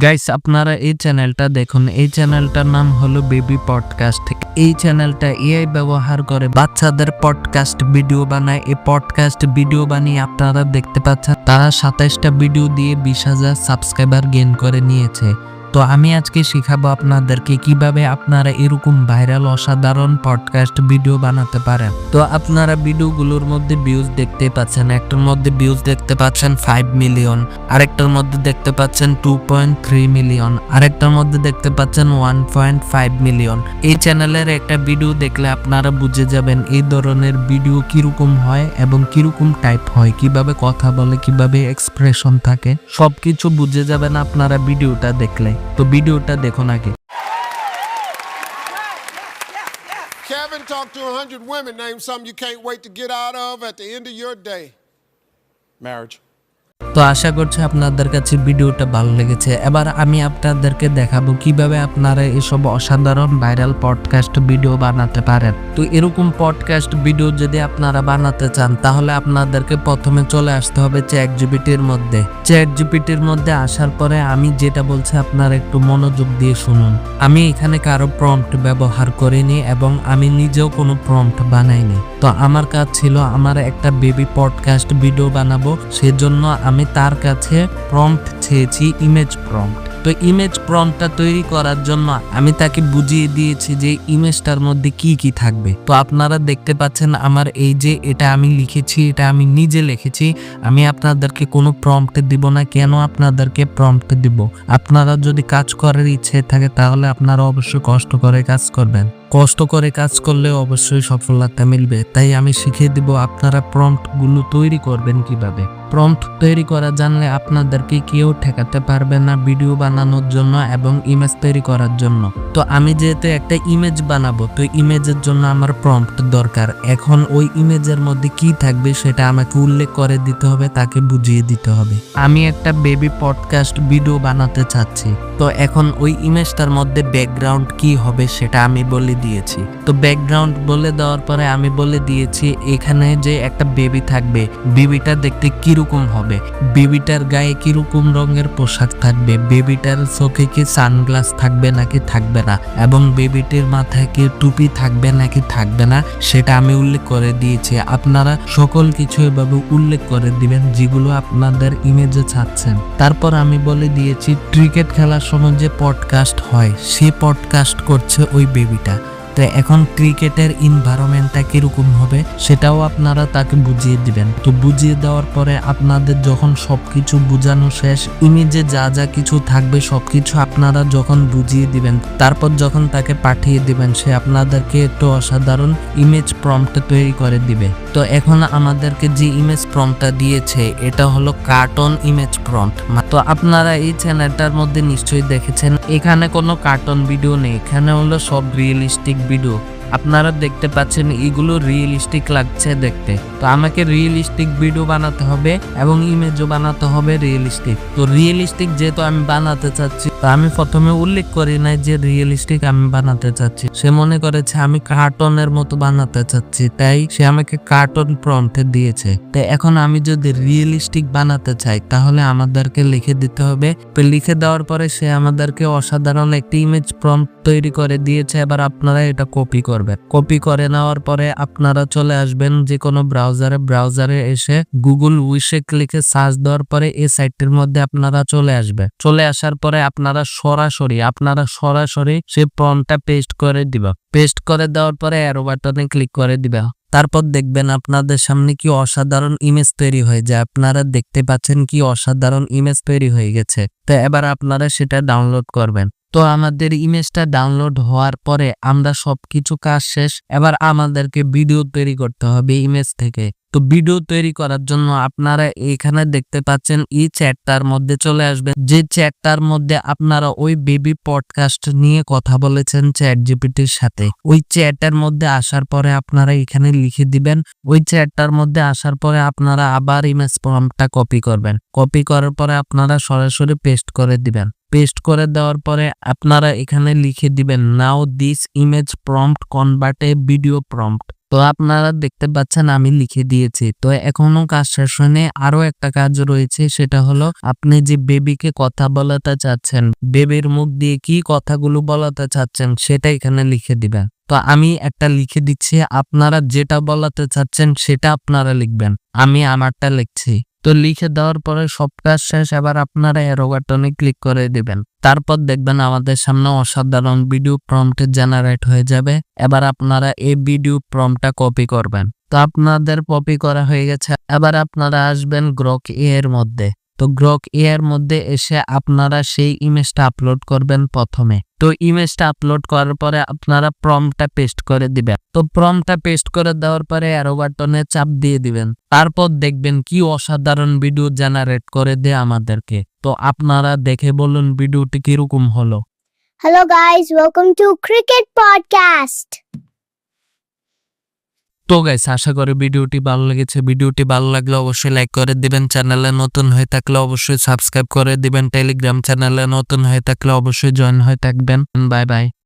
Guys আপনারা এই চ্যানেলটা দেখুন। এই চ্যানেলটার নাম হলো বেবি পডকাস্ট এই চ্যানেলটা এআই ব্যবহার করে বাচ্চাদের পডকাস্ট ভিডিও বানায়। এই পডকাস্ট ভিডিও বানিয়ে আপনারা দেখতে পাচ্ছেন, তারা সাতাইশটা ভিডিও দিয়ে বিশ হাজার সাবস্ক্রাইবার গেন করে নিয়েছে। তো আমি আজকে শিখাবো আপনাদেরকে কীভাবে আপনারা এরকম ভাইরাল অসাধারণ পডকাস্ট ভিডিও বানাতে পারেন। তো আপনারা ভিডিওগুলোর মধ্যে ভিউজ দেখতে পাচ্ছেন, একটার মধ্যে ভিউজ দেখতে পাচ্ছেন ফাইভ মিলিয়ন আরেকটার মধ্যে দেখতে পাচ্ছেন টু পয়েন্ট থ্রি মিলিয়ন আরেকটার মধ্যে দেখতে পাচ্ছেন ওয়ান পয়েন্ট ফাইভ মিলিয়ন এই চ্যানেলের একটা ভিডিও দেখলে আপনারা বুঝে যাবেন এই ধরনের ভিডিও কীরকম হয় এবং কীরকম টাইপ হয়, কীভাবে কথা বলে, কীভাবে এক্সপ্রেশন থাকে, সবকিছু বুঝে যাবেন আপনারা ভিডিওটা দেখলে। তো ভিডিওটা দেখুন আগে Kevin talked to 100 women, name something you can't wait to get out of at the end of your day. Marriage. তো আশা করছি আপনাদের কাছে ভিডিওটা ভালো লেগেছে। এবার আমি আপনাদেরকে দেখাবো কীভাবে আপনারা এসব অসাধারণ ভাইরাল পডকাস্ট ভিডিও বানাতে পারেন। তো এরকম পডকাস্ট ভিডিও যদি আপনারা বানাতে চান, তাহলে আপনাদেরকে প্রথমে চলে আসতে হবে চ্যাট জিপিটির মধ্যে। চ্যাট জিপিটির মধ্যে আসার পরে আমি যেটা বলছি, আপনারা একটু মনোযোগ দিয়ে শুনুন। আমি এখানে কারও প্রম্পট ব্যবহার করিনি এবং আমি নিজেও কোনো প্রম্পট বানাইনি। তো আমার কাজ ছিল, আমার একটা বেবি পডকাস্ট ভিডিও বানাবো। সেজন্য আমি তার কাছে প্রম্পট চেয়েছি ইমেজ প্রম্পট তো ইমেজ প্রম্পটটা তৈরি করার জন্য আমি তাকে বুঝিয়ে দিয়েছি যে ইমেজটার মধ্যে কি কি থাকবে। তো আপনারা দেখতে পাচ্ছেন আমার এই যে এটা আমি লিখেছি, এটা আমি নিজে লিখেছি, আমি আপনাদেরকে কোনো প্রম্পট দিব না, কেন আপনাদেরকে প্রম্পট দিব? আপনারা যদি কাজ করার ইচ্ছে থাকে তাহলে আপনারা অবশ্যই কষ্ট করে কাজ করবেন। কষ্ট করে কাজ করলে অবশ্যই সফলতা মিলবে। তাই আমি শিখিয়ে দিব আপনারা প্রম্পটগুলো তৈরি করবেন কীভাবে। প্রম্পট তৈরি করা জানলে আপনাদেরকে কেউ ঠেকাতে পারবে না ভিডিও বানানোর জন্য এবং ইমেজ তৈরি করার জন্য। তো আমি যেহেতু একটা ইমেজ বানাবো, তো ইমেজের জন্য আমার প্রম্পট দরকার। এখন ওই ইমেজের মধ্যে কি থাকবে সেটা আমাকে উল্লেখ করে দিতে হবে, তাকে বুঝিয়ে দিতে হবে। আমি একটা বেবি পডকাস্ট ভিডিও বানাতে চাচ্ছি। তো এখন ওই ইমেজটার মধ্যে ব্যাকগ্রাউন্ড কি হবে সেটা আমি বলে দিয়েছি। তো ব্যাকগ্রাউন্ড বলে দেওয়ার পরে আমি বলে দিয়েছি, এখানে যে একটা বেবি থাকবে বেবিটা দেখতে কীরকম হবে? বেবিটার গায়ে কীরকম রঙের পোশাক থাকবে? বেবিটার চোখে কি সানগ্লাস থাকবে নাকি থাকবে না? এবং বেবিটির মাথায় কি টুপি থাকবে নাকি থাকবে না? সেটা আমি উল্লেখ করে দিয়েছি। আপনারা সকল কিছু এভাবে উল্লেখ করে দিবেন, যেগুলো আপনাদের ইমেজে ছাড়ছেন। তারপর আমি বলে দিয়েছি ক্রিকেট খেলার সময় যে পডকাস্ট হয় সে পডকাস্ট করছে ওই বেবিটা তো এখন ক্রিকেটের ইনভায়রনমেন্টটা কীরকম হবে, সেটাও আপনারা তাকে বুঝিয়ে দিবেন। তো বুঝিয়ে দেওয়ার পরে আপনাদের যখন সবকিছু বোঝানো শেষ ইমেজে যা যা কিছু থাকবে সবকিছু আপনারা যখন বুঝিয়ে দিবেন, তারপর যখন তাকে পাঠিয়ে দিবেন, সে আপনাদেরকে একটু অসাধারণ ইমেজ প্রম্পট তৈরি করে দিবে। তো এখন আমাদেরকে যে ইমেজ প্রম্পটটা দিয়েছে, এটা হলো কার্টুন ইমেজ প্রম্পট তো আপনারা এই চ্যানেলটার মধ্যে নিশ্চয়ই দেখেছেন, এখানে কোনো কার্টুন ভিডিও নেই, এখানে হলো সব রিয়েলিস্টিক ভিডিও। আপনারা দেখতে পাচ্ছেন এগুলো রিয়েলিস্টিক লাগছে দেখতে। তো আমাকে রিয়েলিস্টিক ভিডিও বানাতে হবে এবং ইমেজও বানাতে হবে রিয়েলিস্টিক তো রিয়েলিস্টিক যেহেতু আমি বানাতে চাচ্ছি, তো আমি প্রথমে উল্লেখ করি নাই যে রিয়েলিস্টিক আমি বানাতে চাচ্ছি। সে মনে করেছে আমি কার্টুনের মতো বানাতে চাচ্ছি, তাই সে আমাকে কার্টন প্রম্পটে দিয়েছে। তো এখন আমি যদি রিয়েলিস্টিক বানাতে চাই, তাহলে আমাদেরকে লিখে দিতে হবে। লিখে দেওয়ার পরে সে আমাদেরকে অসাধারণ একটি ইমেজ প্রম্পট তৈরি করে দিয়েছে, এবার আপনারা এটা কপি করবেন। কপি করে নেওয়ার পরে আপনারা চলে আসবেন যে কোনো ব্রাউজারে। ব্রাউজারে এসে গুগল উইশে ক্লিকে সার্চ দেওয়ার পরে এই সাইটটির মধ্যে আপনারা চলে আসবে। চলে আসার পরে আপনারা সরাসরি আপনারা সরাসরি সেই প্রম্পটটা পেস্ট করে দিবা। পেস্ট করে দেওয়ার পরে অ্যারো বাটনে ক্লিক করে দিবা। তারপর দেখবেন আপনাদের সামনে কি অসাধারণ ইমেজ তৈরি হয়ে যায় আপনারা দেখতে পাচ্ছেন কি অসাধারণ ইমেজ তৈরি হয়ে গেছে। তো এবার আপনারা সেটা ডাউনলোড করবেন। তো আমাদের ইমেজটা ডাউনলোড হওয়ার পরে আমরা সবকিছু কাজ শেষ, এবার আমাদেরকে ভিডিও তৈরি করতে হবে ইমেজ থেকে। তো ভিডিও তৈরি করার জন্য আপনারা এখানে দেখতে পাচ্ছেন এই চ্যাটটার মধ্যে চলে আসবেন। যে চ্যাটটার মধ্যে আপনারা ওই বেবি পডকাস্ট নিয়ে কথা বলেছেন চ্যাট জিপিটির সাথে। ওই চ্যাটের মধ্যে আসার পরে আপনারা এখানে লিখে দিবেন। ওই চ্যাটটার মধ্যে আসার পরে আপনারা আবার ইমেজ ফর্মটা কপি করবেন। কপি করার পরে আপনারা সরাসরি পেস্ট করে দিবেন। পেস্ট করে দেওয়ার পরে আপনারা এখানে লিখে দিবেন now this image prompt convert video prompt তো আপনারা দেখতে পাচ্ছেন আমি লিখে দিয়েছি। তো এখনও কাজ শেষ হয়নি। আরও একটা কাজ রয়েছে, সেটা হলো আপনি যে বেবিকে কথা বলাতে চাচ্ছেন, বেবির মুখ দিয়ে কি কথাগুলো বলাতে চাচ্ছেন, সেটা এখানে লিখে দিবেন। তো আমি একটা লিখে দিচ্ছি, আপনারা যেটা বলাতে চাচ্ছেন, সেটা আপনারা লিখবেন। আমি আমারটা লিখছি। তো লিখে দেওয়ার পরে সব কাজ শেষ, এবার আপনারা এরো বাটনে ক্লিক করে দিবেন। তারপর দেখবেন আমাদের সামনে অসাধারণ ভিডিও প্রম্পটে জেনারেট হয়ে যাবে। এবার আপনারা এই ভিডিও প্রম্পটটা কপি করবেন। তো আপনাদের কপি করা হয়ে গেছে। এবার আপনারা আসবেন গ্রক এ এর মধ্যে। তো গ্রক এ এর মধ্যে এসে আপনারা সেই ইমেজটা আপলোড করবেন প্রথমে। তো ইমেজটা আপলোড করার পরে আপনারা প্রমটা পেস্ট করে দিবেন। তো প্রমটা পেস্ট করে দেওয়ার পরে অ্যারো বাটনে চাপ দিয়ে দিবেন। তারপর দেখবেন কি অসাধারণ ভিডিও জেনারেট করে দেয় আমাদেরকে। তো আপনারা দেখে বলুন ভিডিওটি কীরকম হলো। Hello guys welcome to cricket Podcast. তো গাইস আশা করি ভিডিওটি ভালো লেগেছে। ভিডিওটি ভালো লাগলে অবশ্যই লাইক করে দিবেন। চ্যানেলে নতুন হয়ে থাকলে অবশ্যই সাবস্ক্রাইব করে দিবেন। টেলিগ্রাম চ্যানেলে নতুন হয়ে থাকলে অবশ্যই জয়েন হয়ে থাকবেন। Bye bye